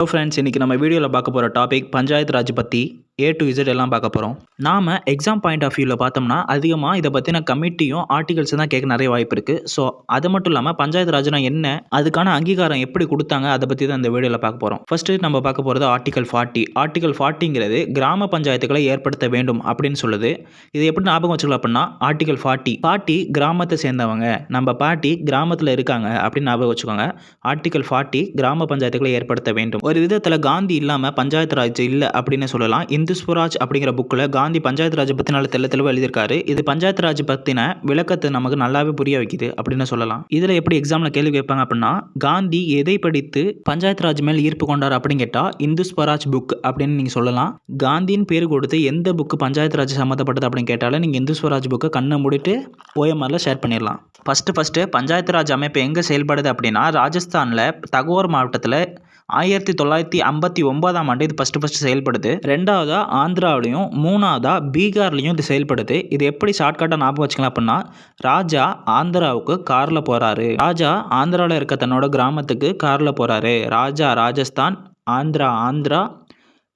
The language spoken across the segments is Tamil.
ஹலோ ஃப்ரெண்ட்ஸ் இன்றைக்கி நம்ம வீடியோவில் பார்க்க போகிற டாபிக் பஞ்சாயத்து ராஜ் பற்றி ஏ டு இசட் எல்லாம் பார்க்க போகிறோம் நாம் எக்ஸாம் பாயிண்ட் ஆஃப் வியூவில் பார்த்தோம்னா அதிகமாக இதை பற்றின கமிட்டியும் ஆர்டிகல்ஸ் தான் கேட்க நிறைய வாய்ப்பு இருக்குது ஸோ அது மட்டும் இல்லாமல் பஞ்சாயத்து ராஜ்னா என்ன அதுக்கான அங்கீகாரம் எப்படி கொடுத்தாங்க அதை பற்றி தான் இந்த வீடியோவில் பார்க்க போகிறோம் ஃபஸ்ட்டு நம்ம பார்க்க போகிறது ஆர்டிகல் ஃபார்ட்டி ஆர்டிகல் ஃபார்ட்டிங்கிறது கிராம பஞ்சாயத்துக்களை ஏற்படுத்த வேண்டும் அப்படின்னு சொல்லுது. இது எப்படி ஞாபகம் வச்சுக்கலாம் அப்படின்னா ஆர்டிகல் ஃபார்ட்டி பாட்டி கிராமத்தை சேர்ந்தவங்க. நம்ம பாட்டி கிராமத்தில் இருக்காங்க அப்படின்னு ஞாபகம் வச்சுக்கோங்க. ஆர்டிகல் ஃபார்ட்டி கிராம பஞ்சாயத்துக்களை ஏற்படுத்த வேண்டும். ஒரு விதத்தில் காந்தி இல்லாமல் பஞ்சாயத்து ராஜ் இல்லை அப்படின்னு சொல்லலாம். இந்த இந்து ஸ்வராஜ் அப்படிங்கிற புக்கில் காந்தி பஞ்சாயத்து ராஜ் பற்றி நல்ல தெல்ல தெளிவாக எழுதியிருக்காரு. இது பஞ்சாயத்து ராஜ் பற்றின விளக்கத்தை நமக்கு நல்லாவே புரிய வைக்குது அப்படின்னு சொல்லலாம். இதில் எப்படி எக்ஸாமில் கேள்வி கேட்பாங்க அப்படின்னா காந்தி எதை படித்து பஞ்சாயத்து ராஜ் மேல் ஈர்ப்பு கொண்டார் அப்படின்னு கேட்டால் இந்து ஸ்வராஜ் புக் அப்படின்னு நீங்கள் சொல்லலாம். காந்தியின் பேர் கொடுத்து எந்த புக்கு பஞ்சாயத்து ராஜ் சம்மந்தப்பட்டது அப்படின்னு கேட்டாலும் நீங்கள் இந்து ஸ்வராஜ் புக்கை கண்ணை மூடிட்டு ஓஎம்ஆரில் ஷேர் பண்ணிடலாம். ஃபஸ்ட்டு ஃபஸ்ட்டு பஞ்சாயத்து ராஜ் அமைப்பு எங்கே செயல்படுது அப்படின்னா ராஜஸ்தானில் தகோர் மாவட்டத்தில் ஆயிரத்தி தொள்ளாயிரத்தி ஐம்பத்தி ஒன்பதாம் ஆண்டு இது ஃபஸ்ட்டு ஃபஸ்ட்டு செயல்படுது. ரெண்டாவதாக ஆந்திராவிலையும் மூணாவதாக பீகார்லேயும் இது செயல்படுது. இது எப்படி ஷார்ட்கட்டாக ஞாபகம் வச்சுக்கலாம் அப்படின்னா ராஜா ஆந்திராவுக்கு காரில் போகிறாரு ராஜா ஆந்திராவில் இருக்க தன்னோட கிராமத்துக்கு காரில் போகிறாரு ராஜா ராஜஸ்தான் ஆந்திரா ஆந்திரா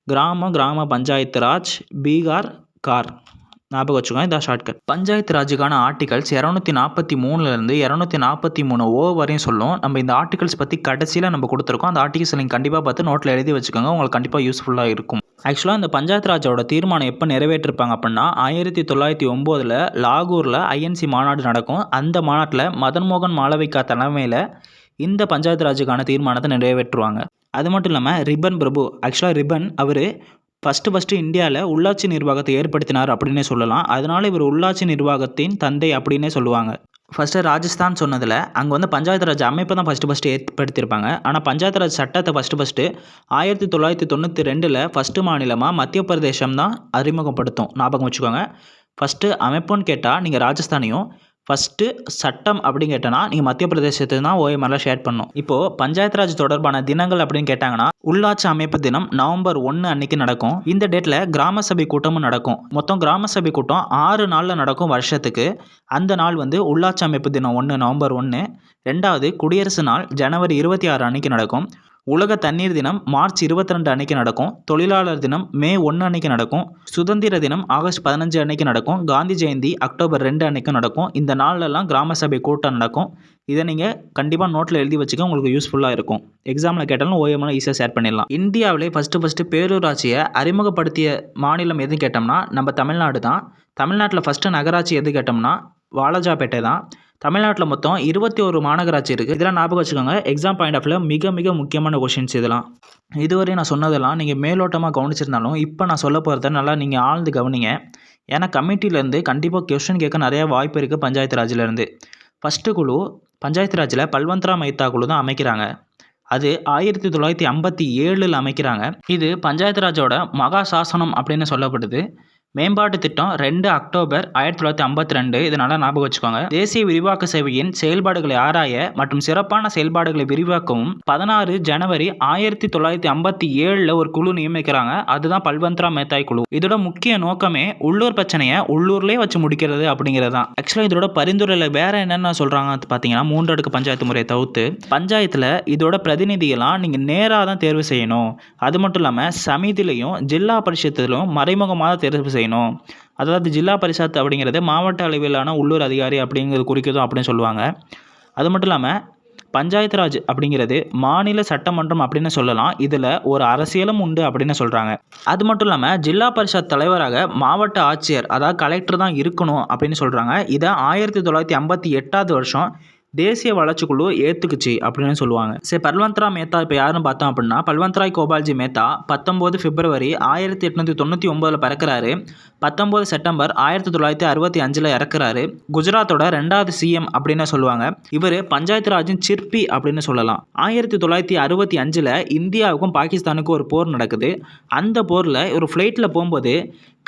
கிராம கிராம பஞ்சாயத்து ராஜ் பீகார் கார். ஞாபகம் வச்சுக்கோங்க இதான் ஷார்ட்கட் பஞ்சாயத்து ராஜுக்கான ஆர்டிகல்ஸ் இரநூத்தி நாற்பத்தி மூணுலேருந்து இரநூத்தி நாற்பத்தி மூணு ஓ வரையும் சொல்லும். நம்ம இந்த ஆர்டிகல்ஸ் பற்றி கடைசியில் நம்ம கொடுத்துருக்கோம். அந்த ஆர்டிகல்ஸ் நீங்கள் கண்டிப்பாக பார்த்து நோட்டில் எழுதி வச்சுக்கோங்க. உங்களுக்கு கண்டிப்பாக யூஸ்ஃபுல்லாக இருக்கும். ஆக்சுவலாக இந்த பஞ்சாயத்து ராஜோட தீர்மானம் எப்போ நிறைவேற்றிருப்பாங்க அப்படின்னா ஆயிரத்தி தொள்ளாயிரத்தி ஒம்போதில் லாகூரில் ஐஎன்சி மாநாடு நடக்கும். அந்த மாநாட்டில் மதன்மோகன் மாளவிகா தலைமையில் இந்த பஞ்சாயத்து ராஜுக்கான தீர்மானத்தை நிறைவேற்றுவாங்க. அது மட்டும் இல்லாமல் ரிப்பன் பிரபு ஆக்சுவலாக ரிப்பன் அவர் ஃபஸ்ட்டு ஃபஸ்ட்டு இந்தியாவில் உள்ளாட்சி நிர்வாகத்தை ஏற்படுத்தினார் அப்படின்னே சொல்லலாம். அதனால் இவர் உள்ளாட்சி நிர்வாகத்தின் தந்தை அப்படின்னே சொல்லுவாங்க. ஃபஸ்ட்டு ராஜஸ்தான் சொன்னதில் அங்கே வந்து பஞ்சாயத்து ராஜ் அமைப்பை தான் ஃபஸ்ட்டு ஃபஸ்ட்டு ஏற்படுத்தியிருப்பாங்க. ஆனால் பஞ்சாயத்து ராஜ் சட்டத்தை ஃபஸ்ட்டு ஃபஸ்ட்டு ஆயிரத்தி தொள்ளாயிரத்தி தொண்ணூற்றி ரெண்டில் ஃபஸ்ட்டு மாநிலமாக மத்திய பிரதேசம் தான் அறிமுகப்படுத்தும். ஞாபகம் வச்சுக்கோங்க. ஃபஸ்ட்டு அமைப்புன்னு கேட்டால் நீங்கள் ராஜஸ்தானையும் ஃபஸ்ட்டு சட்டம் அப்படின்னு கேட்டோன்னா நீங்கள் மத்திய பிரதேசத்துக்கு தான் ஓஎம்ஆரில் ஷேர் பண்ணணும். இப்போது பஞ்சாயத்து ராஜ் தொடர்பான தினங்கள் அப்படின்னு கேட்டாங்கன்னா உள்ளாட்சி அமைப்பு தினம் நவம்பர் ஒன்று அன்னைக்கு நடக்கும். இந்த டேட்டில் கிராம சபை கூட்டமும் நடக்கும். மொத்தம் கிராம சபை கூட்டம் ஆறு நாளில் நடக்கும் வருஷத்துக்கு. அந்த நாள் வந்து உள்ளாட்சி அமைப்பு தினம் ஒன்று நவம்பர் ஒன்று ரெண்டாவது குடியரசு நாள் ஜனவரி இருபத்தி ஆறு அன்னைக்கு நடக்கும். உலக தண்ணீர் தினம் மார்ச் இருபத்தி ரெண்டு அன்னைக்கு நடக்கும். தொழிலாளர் தினம் மே ஒன்று அன்னைக்கு நடக்கும். சுதந்திர தினம் ஆகஸ்ட் பதினஞ்சு அன்னைக்கு நடக்கும். காந்தி ஜெயந்தி அக்டோபர் ரெண்டு அன்னைக்கு நடக்கும். இந்த நாள்லலாம் கிராம சபை கூட்டம் நடக்கும். இதை நீங்கள் கண்டிப்பாக நோட்டில் எழுதி வச்சுக்க உங்களுக்கு யூஸ்ஃபுல்லாக இருக்கும். எக்ஸாமில் கேட்டாலும் ஓஎம்எல் ஈஸியாக ஷேர் பண்ணிடலாம். இந்தியாவிலே ஃபஸ்ட்டு ஃபஸ்ட்டு பேரூராட்சியை அறிமுகப்படுத்திய மாநிலம் எதுன்னு கேட்டோம்னா நம்ம தமிழ்நாடு தான். தமிழ்நாட்டில் ஃபஸ்ட்டு நகராட்சி எது கேட்டோம்னா வாலாஜாபேட்டை தான். தமிழ்நாட்டில் மொத்தம் இருபத்தி ஒரு மாநகராட்சி இருக்குது இதெல்லாம் ஞாபகம் வச்சுக்கோங்க. எக்ஸாம் பாயிண்ட் ஆஃப்ல மிக மிக முக்கியமான கொஷின்ஸ் இதெல்லாம். இதுவரை நான் சொன்னதெல்லாம் நீங்கள் மேலோட்டமாக கவனிச்சிருந்தாலும் இப்போ நான் சொல்ல போகிறத நல்லா நீங்கள் ஆழ்ந்து கவனிங்க. ஏன்னா கமிட்டிலேருந்து கண்டிப்பாக கொஷின் கேட்க நிறையா வாய்ப்பு இருக்குது பஞ்சாயத்து ராஜ்லேருந்து ஃபஸ்ட்டு குழு பஞ்சாயத்து ராஜில் பல்வந்த்ரா மைத்தா குழு தான் அமைக்கிறாங்க. அது ஆயிரத்தி தொள்ளாயிரத்தி ஐம்பத்தி ஏழில் அமைக்கிறாங்க. இது பஞ்சாயத்து ராஜோட மகா சாசனம் அப்படின்னு சொல்லப்படுது. மேம்பாட்டு திட்டம் ரெண்டு அக்டோபர் ஆயிரத்தி தொள்ளாயிரத்தி ஐம்பத்தி ரெண்டு. இதனால் ஞாபகம் வச்சுக்கோங்க. தேசிய விரிவாக்க சேவையின் செயல்பாடுகளை ஆராய மற்றும் சிறப்பான செயல்பாடுகளை விரிவாக்கவும் பதினாறு ஜனவரி ஆயிரத்தி தொள்ளாயிரத்தி ஐம்பத்தி ஏழில் ஒரு குழு நியமிக்கிறாங்க. அதுதான் பல்வந்த்ரா மேத்தாய் குழு. இதோட முக்கிய நோக்கமே உள்ளூர் பிரச்சனையை உள்ளூர்லேயே வச்சு முடிக்கிறது அப்படிங்கிறது தான் ஆக்சுவலாக இதோட பரிந்துரையில் வேற என்னென்ன சொல்கிறாங்க பார்த்தீங்கன்னா மூன்றடுக்கு பஞ்சாயத்து முறையை தவிர்த்து பஞ்சாயத்தில் இதோட பிரதிநிதிகளாம் நீங்கள் நேராக தான் தேர்வு செய்யணும். அது மட்டும் இல்லாமல் சமிதிலையும் ஜில்லா பரிஷத்துலையும் மறைமுகமாக தேர்வு செய்யணும். செய்யணும். அதாவது ஜில்லா பரிஷத் அப்படிங்கிறது மாவட்ட அளவிலான உள்ளூர் அதிகாரி அப்படிங்கிறது குறிக்கிறதும் அப்படின்னு சொல்லுவாங்க. அது மட்டும் இல்லாமல் பஞ்சாயத்து ராஜ் அப்படிங்கிறது மாநில சட்டமன்றம் அப்படின்னு சொல்லலாம். இதில் ஒரு அரசியலும் உண்டு அப்படின்னு சொல்கிறாங்க அது மட்டும் இல்லாமல் ஜில்லா பரிஷத் தலைவராக மாவட்ட ஆட்சியர் அதாவது கலெக்டர் தான் இருக்கணும் அப்படின்னு சொல்கிறாங்க இதை ஆயிரத்தி தொள்ளாயிரத்தி ஐம்பத்தி எட்டாவது வருஷம் தேசிய வளர்ச்சிக்குழு ஏற்றுக்குச்சு அப்படின்னு சொல்லுவாங்க. சரி பல்வந்த்ரா மேத்தா இப்போ யாருன்னு பார்த்தோம் அப்படின்னா பல்வந்த்ராய் கோபால்ஜி மேத்தா பத்தொம்போது பிப்ரவரி ஆயிரத்தி எட்நூற்றி தொண்ணூற்றி ஒம்போதில் பிறக்கிறாரு. பத்தொம்போது செப்டம்பர் ஆயிரத்தி தொள்ளாயிரத்தி அறுபத்தி அஞ்சில் இறக்குறாரு. குஜராத்தோட ரெண்டாவது சிஎம் அப்படின்னு சொல்லுவாங்க. இவர் பஞ்சாயத்து ராஜின் சிற்பி அப்படின்னு சொல்லலாம். ஆயிரத்தி தொள்ளாயிரத்தி அறுபத்தி அஞ்சில் இந்தியாவுக்கும் பாகிஸ்தானுக்கும் ஒரு போர் நடக்குது. அந்த போரில் ஒரு ஃப்ளைட்டில் போகும்போது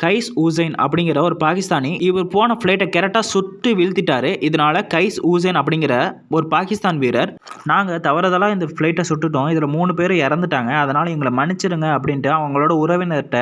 கைஸ் ஊசைன் அப்படிங்கிற ஒரு பாகிஸ்தானி இவர் போன ஃப்ளைட்டை கரெக்டாக சுட்டு வீழ்த்திட்டாரு. இதனால கைஸ் ஊசைன் அப்படிங்கிற ஒரு பாகிஸ்தான் வீரர் நாங்கள் தவறுதலாக இந்த ஃப்ளைட்டை சுட்டுட்டோம். இதில் மூணு பேர் இறந்துட்டாங்க. அதனால் எங்களை மன்னிச்சிடுங்க அப்படின்ட்டு அவங்களோட உறவினர்கிட்ட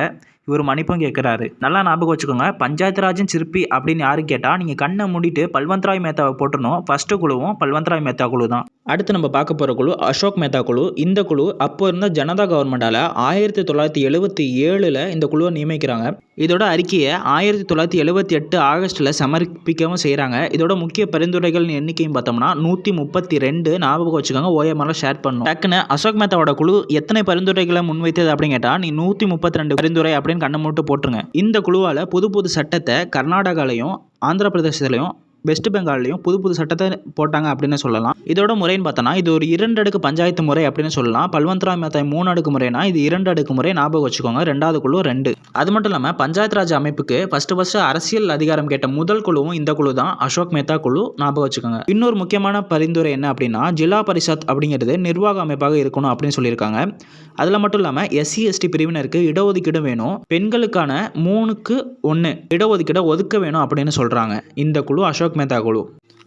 இவர் மன்னிப்பும் கேட்குறாரு நல்லா ஞாபகம் வச்சுக்கோங்க பஞ்சாயத்து ராஜன் சிற்பி அப்படின்னு யாரும் கேட்டால் நீங்கள் கண்ணை மூடிட்டு பல்வந்த்ராய் மேத்தாவை போட்டுருணும் ஃபஸ்ட்டு குழுவும் பல்வந்த்ராய் மேத்தா குழு தான். அடுத்து நம்ம பார்க்க போகிற குழு அசோக் மேத்தா குழு. இந்த குழு அப்போ இருந்த ஜனதா கவர்மெண்டால் ஆயிரத்தி தொள்ளாயிரத்தி எழுபத்தி ஏழில் இந்த குழுவை நியமிக்கிறாங்க. இதோட அறிக்கையை ஆயிரத்தி தொள்ளாயிரத்தி எழுபத்தி எட்டு ஆகஸ்ட்டில் சமர்ப்பிக்கவும் செய்கிறாங்க இதோட முக்கிய பரிந்துரைகள் எண்ணிக்கையும் பார்த்தோம்னா நூற்றி முப்பத்தி ரெண்டு ஞாபகம் வச்சுக்கோங்க ஓஎம்ஆரில் ஷேர் பண்ணும். டக்குன்னு அசோக் மேத்தாவோட குழு எத்தனை பரிந்துரைகளை முன்வைத்தது அப்படின்னு கேட்டால் நீ நூற்றி முப்பத்தி ரெண்டு பரிந்துரை அப்படின்னு கண்ணை மூட்டு போட்டுருங்க. இந்த குழுவால் புது புது சட்டத்தை கர்நாடகாலையும் ஆந்திர பிரதேசத்துலையும் வெஸ்ட் பெங்கால்லையும் புது புது சட்டத்தை போட்டாங்க அப்படின்னு சொல்லலாம். இதோட முறைன்னு பார்த்தோன்னா இது ஒரு இரண்டு அடுக்கு பஞ்சாயத்து முறை அப்படின்னு சொல்லலாம். பல்வந்த்ராய் மேத்தாய் மூணு அடுக்கு முறைனா இது இரண்டு அடுக்கு முறை ஞாபகம் வச்சுக்கோங்க. ரெண்டாவது குழு ரெண்டு. அது மட்டும் இல்லாமல் பஞ்சாயத்து ராஜ் அமைப்புக்கு ஃபஸ்ட்டு ஃபஸ்ட்டு அரசியல் அதிகாரம் கேட்ட முதல் குழுவும் இந்த குழு தான். அசோக் மேத்தா குழு ஞாபகம் வச்சுக்கோங்க. இன்னொரு முக்கியமான பரிந்துரை என்ன அப்படின்னா ஜில்லா பரிஷத் அப்படிங்கிறது நிர்வாக அமைப்பாக இருக்கணும் அப்படின்னு சொல்லியிருக்காங்க. அதில் மட்டும் இல்லாமல் எஸ்சி எஸ்டி பிரிவினருக்கு இடஒதுக்கீடு வேணும். பெண்களுக்கான மூணுக்கு ஒன்று இடஒதுக்கீடை ஒதுக்க வேணும் அப்படின்னு சொல்கிறாங்க இந்த குழு அசோக் மேத்தா குழு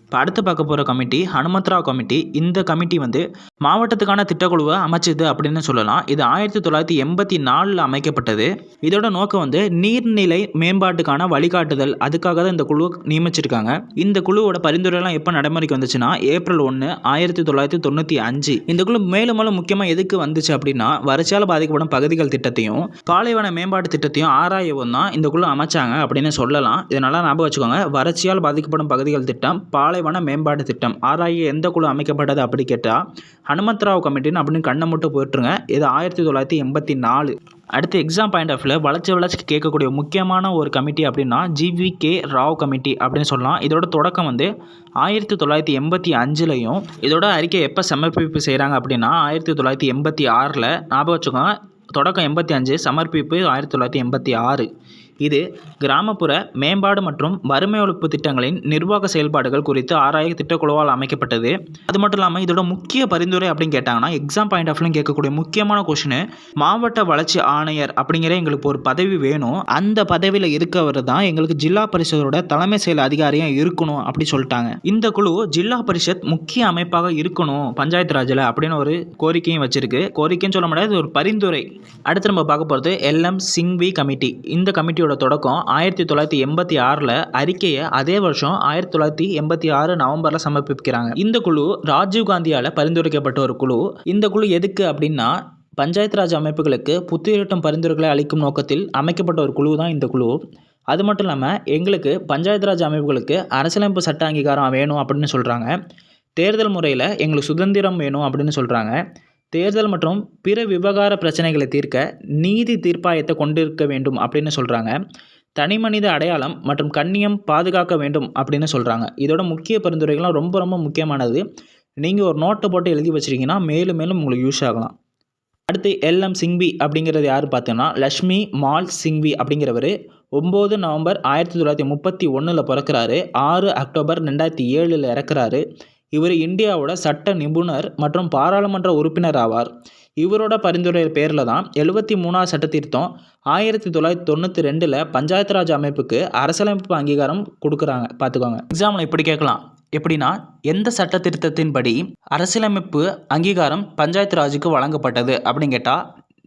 இப்போ அடுத்து பார்க்க போகிற கமிட்டி ஹனுமத்ரா கமிட்டி இந்த கமிட்டி வந்து மாவட்டத்துக்கான திட்டக்குழுவை அமைச்சது அப்படின்னு சொல்லலாம். இது ஆயிரத்தி தொள்ளாயிரத்தி எண்பத்தி நாலில் அமைக்கப்பட்டது. இதோட நோக்கம் வந்து நீர்நிலை மேம்பாட்டுக்கான வழிகாட்டுதல். அதுக்காக தான் இந்த குழு நியமிச்சிருக்காங்க. இந்த குழுவோட பரிந்துரைலாம் எப்போ நடைமுறைக்கு வந்துச்சுன்னா ஏப்ரல் ஒன்று ஆயிரத்தி தொள்ளாயிரத்தி தொண்ணூற்றி அஞ்சு. இந்த குழு மேலும் மேலும் முக்கியமாக எதுக்கு வந்துச்சு அப்படின்னா வறட்சியால் பாதிக்கப்படும் பகுதிகள் திட்டத்தையும் பாலைவன மேம்பாட்டு திட்டத்தையும் ஆராயவும் தான் இந்த குழு அமைச்சாங்க அப்படின்னு சொல்லலாம். இதனால் ஞாபகம் வச்சுக்கோங்க வறட்சியால் பாதிக்கப்படும் பகுதிகள் திட்டம் பாலைவன மேம்பாடு திட்டம். ஆராய எந்த குழு அமைக்கப்பட்டது அப்படி கேட்டால் ஹனுமத்ராவ் கமிட்டின்னு அப்படின்னு கண்ணை மட்டும் போயிட்டுருங்க இது ஆயிரத்தி தொள்ளாயிரத்தி எண்பத்தி நாலு. அடுத்து எக்ஸாம் பாயிண்ட் ஆஃப் வியூவில் வளர்ச்சி வளர்ச்சிக்கு கேட்கக்கூடிய முக்கியமான ஒரு கமிட்டி அப்படின்னா ஜிவி கே ராவ் கமிட்டி அப்படின்னு சொல்லலாம். இதோட தொடக்கம் வந்து ஆயிரத்தி தொள்ளாயிரத்தி எண்பத்தி அஞ்சுலையும் இதோட அறிக்கை எப்போ சமர்ப்பிப்பு செய்கிறாங்க அப்படின்னா ஆயிரத்தி தொள்ளாயிரத்தி எண்பத்தி ஆறில். ஞாபகம் வச்சுக்கோங்க தொடக்கம் எண்பத்தி அஞ்சு சமர்ப்பிப்பு ஆயிரத்தி தொள்ளாயிரத்தி எண்பத்தி ஆறு. இது கிராமப்புற மேம்பாடு மற்றும் வறுமை ஒழிப்பு திட்டங்களின் நிர்வாக செயல்பாடுகள் குறித்து ஆராய திட்டக்குழுவால் அமைக்கப்பட்டது. அது மட்டும் இல்லாமல் இதோட முக்கிய பரிந்துரை அப்படின்னு கேட்டாங்கன்னா எக்ஸாம் பாயிண்ட் ஆஃப்லையும் கேட்கக்கூடிய முக்கியமான கொஷின் மாவட்ட வளர்ச்சி ஆணையர் அப்படிங்கிற எங்களுக்கு ஒரு பதவி வேணும். அந்த பதவியில் இருக்கவர் தான் எங்களுக்கு ஜில்லா பரிஷதோட தலைமை செயல் அதிகாரியாக இருக்கணும் அப்படி சொல்லிட்டாங்க. இந்த குழு ஜில்லா பரிஷத் முக்கிய அமைப்பாக இருக்கணும் பஞ்சாயத்து ராஜில் அப்படின்னு ஒரு கோரிக்கையும் வச்சிருக்கு. கோரிக்கைன்னு சொல்ல முடியாது ஒரு பரிந்துரை. அடுத்து நம்ம பார்க்க போகிறது எல்எம் சிங்வி கமிட்டி. இந்த கமிட்டியோட தொடக்கம் ஆயிரத்தி தொள்ளாயிரத்தி எண்பத்தி ஆறில் அறிக்கையை அதே வருஷம் ஆயிரத்தி தொள்ளாயிரத்தி எண்பத்தி ஆறு நவம்பரில் சமர்ப்பிக்கிறாங்க. இந்த குழு ராஜீவ் காந்தியால் பரிந்துரைக்கப்பட்ட ஒரு குழு. இந்த குழு எதுக்கு அப்படின்னா பஞ்சாயத்து ராஜ் அமைப்புகளுக்கு புத்துயிரட்டும் பரிந்துரைகளை அளிக்கும் நோக்கத்தில் அமைக்கப்பட்ட ஒரு குழு தான் இந்த குழு. அது மட்டும் இல்லாமல் எங்களுக்கு பஞ்சாயத்து ராஜ் அமைப்புகளுக்கு அரசியலமைப்பு சட்ட அங்கீகாரம் வேணும் அப்படின்னு சொல்கிறாங்க தேர்தல் முறையில் எங்களுக்கு சுதந்திரம் வேணும் அப்படின்னு சொல்கிறாங்க தேர்தல் மற்றும் பிற விவகார பிரச்சனைகளை தீர்க்க நீதி தீர்ப்பாயத்தை கொண்டிருக்க வேண்டும் அப்படின்னு சொல்கிறாங்க தனிமனித அடையாளம் மற்றும் கண்ணியம் பாதுகாக்க வேண்டும் அப்படின்னு சொல்கிறாங்க இதோட முக்கிய பரிந்துரைகள்லாம் ரொம்ப ரொம்ப முக்கியமானது. நீங்கள் ஒரு நோட்டை போட்டு எழுதி வச்சிருக்கீங்கன்னா மேலும் மேலும் உங்களுக்கு யூஸ் ஆகலாம். அடுத்து எல்எம் சிங்வி அப்படிங்கிறது யார் பார்த்தோன்னா லக்ஷ்மி மால் சிங்வி அப்படிங்கிறவர் ஒம்பது நவம்பர் ஆயிரத்தி தொள்ளாயிரத்தி முப்பத்தி ஒன்றில் பிறக்கிறாரு. ஆறு அக்டோபர் ரெண்டாயிரத்தி ஏழில் இறக்குறாரு. இவர் இந்தியாவோட சட்ட நிபுணர் மற்றும் பாராளுமன்ற உறுப்பினர் ஆவார். இவரோட பரிந்துரை பேரில் தான் எழுபத்தி மூணாவது சட்ட திருத்தம் ஆயிரத்தி தொள்ளாயிரத்தி தொண்ணூற்றி ரெண்டில் பஞ்சாயத்து ராஜ் அமைப்புக்கு அரசியலமைப்பு அங்கீகாரம் கொடுக்குறாங்க. பார்த்துக்கோங்க. எக்ஸாம்பிள் இப்படி கேட்கலாம். எப்படின்னா எந்த சட்ட திருத்தத்தின்படி அரசியலமைப்பு அங்கீகாரம் பஞ்சாயத்து ராஜுக்கு வழங்கப்பட்டது அப்படின்னு கேட்டால்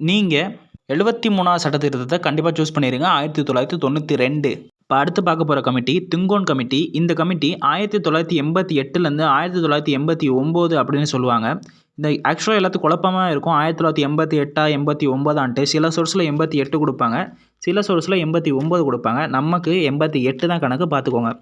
நீங்கள் எழுபத்தி மூணாவது சட்ட திருத்தத்தை கண்டிப்பாக சூஸ் பண்ணிடுங்க ஆயிரத்தி தொள்ளாயிரத்தி தொண்ணூற்றி ரெண்டு. இப்போ அடுத்து பார்க்க போகிற கமிட்டி திங்கோன் கமிட்டி இந்த கமிட்டி ஆயிரத்தி தொள்ளாயிரத்தி எண்பத்தி எட்டுலேருந்து ஆயிரத்தி தொள்ளாயிரத்தி எண்பத்தி ஒம்பது அப்படின்னு சொல்லுவாங்க. இந்த ஆக்சுவலாக எல்லாத்துக்கும் குழப்பமாக இருக்கும். ஆயிரத்தி தொள்ளாயிரத்தி எண்பத்தி எட்டா எண்பத்தி ஒம்பதான்ட்டு சில சோர்ஸில் எண்பத்தி எட்டு கொடுப்பாங்க. சில சோர்ஸில் எண்பத்தி ஒம்பது கொடுப்பாங்க. நமக்கு எண்பத்தி எட்டு தான் கணக்கு பார்த்துக்கோங்க.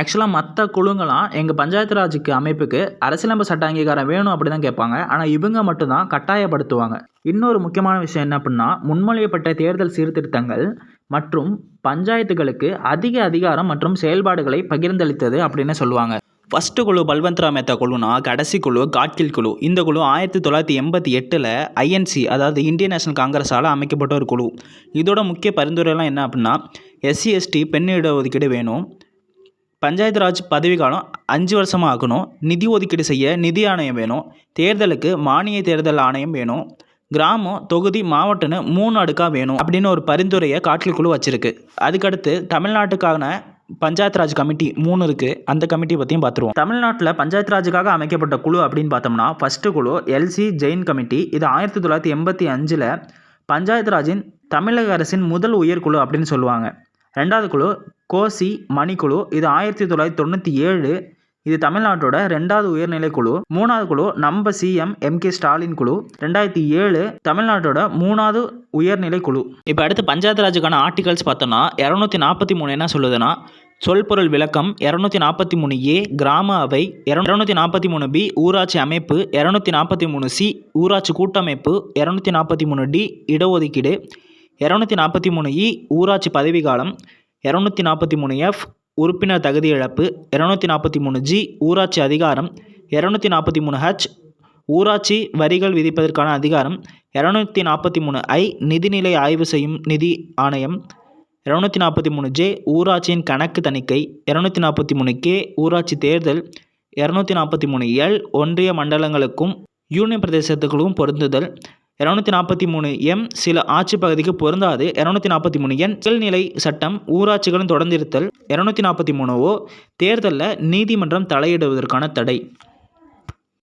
ஆக்சுவலாக மற்ற குழுங்களாம் எங்கள் பஞ்சாயத்து ராஜுக்கு அமைப்புக்கு அரசியலமைப்பு சட்ட அங்கீகாரம் வேணும் அப்படி தான் கேட்பாங்க. ஆனால் இவங்க மட்டும்தான் கட்டாயப்படுத்துவாங்க. இன்னொரு முக்கியமான விஷயம் என்ன அப்படின்னா முன்மொழியப்பட்ட தேர்தல் சீர்திருத்தங்கள் மற்றும் பஞ்சாயத்துகளுக்கு அதிக அதிகாரம் மற்றும் செயல்பாடுகளை பகிர்ந்தளித்தது அப்படின்னு சொல்லுவாங்க. ஃபஸ்ட்டு குழு பல்வந்த்ரா மேத்தா குழுனா கடைசி குழு காட்கில் குழு. இந்த குழு ஆயிரத்தி தொள்ளாயிரத்தி எண்பத்தி எட்டில் ஐஎன்சி அதாவது இந்தியன் நேஷனல் காங்கிரஸால் அமைக்கப்பட்ட ஒரு குழு. இதோட முக்கிய பரிந்துரைலாம் என்ன அப்படின்னா எஸ்சி எஸ்டி பெண் இடஒதுக்கீடு வேணும். பஞ்சாயத்து ராஜ் பதவிக்காலம் அஞ்சு வருஷமாக ஆக்கணும் நிதி ஒதுக்கீடு செய்ய நிதி ஆணையம் வேணும். தேர்தலுக்கு மானிய தேர்தல் ஆணையம் வேணும். கிராமம் தொகுதி மாவட்டம்னு மூணு அடுக்காக வேணும் அப்படின்னு ஒரு பரிந்துரையை காட்டில் குழு வச்சிருக்கு. அதுக்கடுத்து தமிழ்நாட்டுக்கான பஞ்சாயத்து ராஜ் கமிட்டி மூணு இருக்குது அந்த கமிட்டி பற்றியும் பார்த்துருவோம் தமிழ்நாட்டில் பஞ்சாயத்து ராஜுக்காக அமைக்கப்பட்ட குழு அப்படின்னு பார்த்தோம்னா ஃபஸ்ட்டு குழு எல்சி ஜெயின் கமிட்டி. இது ஆயிரத்தி தொள்ளாயிரத்தி எண்பத்தி அஞ்சில் பஞ்சாயத்து ராஜின் தமிழக அரசின் முதல் உயர்குழு அப்படின்னு சொல்லுவாங்க. ரெண்டாவது குழு கோசி மணிக்குழு. இது ஆயிரத்தி தொள்ளாயிரத்தி தொண்ணூற்றி ஏழு இது தமிழ்நாட்டோட ரெண்டாவது உயர்நிலை குழு. மூணாவது குழு நம்ம சிஎம் எம் கே ஸ்டாலின் குழு. ரெண்டாயிரத்தி ஏழு தமிழ்நாட்டோட மூணாவது உயர்நிலை குழு. இப்போ அடுத்து பஞ்சாயத்து ராஜுக்கான ஆர்டிகல்ஸ் பார்த்தோம்னா இரநூத்தி நாற்பத்தி மூணு என்ன சொல்லுதுன்னா சொல்பொருள் விளக்கம் இரநூத்தி நாற்பத்தி மூணு ஏ கிராம அவை இரநூத்தி நாற்பத்தி மூணு பி ஊராட்சி அமைப்பு இரநூத்தி நாற்பத்தி மூணு சி ஊராட்சி கூட்டமைப்பு இரநூத்தி நாற்பத்தி மூணு டி இடஒதுக்கீடு இரநூத்தி நாற்பத்தி மூணு இ ஊராட்சி பதவிக்காலம் இரநூத்தி நாற்பத்தி மூணு எஃப் உறுப்பினர் தகுதி இழப்பு இரநூத்தி நாற்பத்தி மூணு ஜி ஊராட்சி அதிகாரம் இரநூத்தி நாற்பத்தி மூணு ஹச் ஊராட்சி வரிகள் விதிப்பதற்கான அதிகாரம் இரநூத்தி நாற்பத்தி மூணு ஐ நிதிநிலை ஆய்வு செய்யும் நிதி ஆணையம் இரநூத்தி நாற்பத்தி மூணு ஜே ஊராட்சியின் கணக்கு தணிக்கை இரநூத்தி நாற்பத்தி மூணு கே ஊராட்சி தேர்தல் இரநூத்தி நாற்பத்தி மூணு எல் ஒன்றிய மண்டலங்களுக்கும் யூனியன் பிரதேசத்துக்கும் பொருந்துதல் இரநூத்தி நாற்பத்தி மூணு எம் சில ஆட்சி பகுதிக்கு பொருந்தாது. இரநூத்தி நாற்பத்தி மூணு என் நிலை சட்டம் ஊராட்சிகளும் தொடர்ந்திருத்தல். இரநூத்தி நாற்பத்தி மூணு ஓ தேர்தலில் நீதிமன்றம் தலையிடுவதற்கான தடை.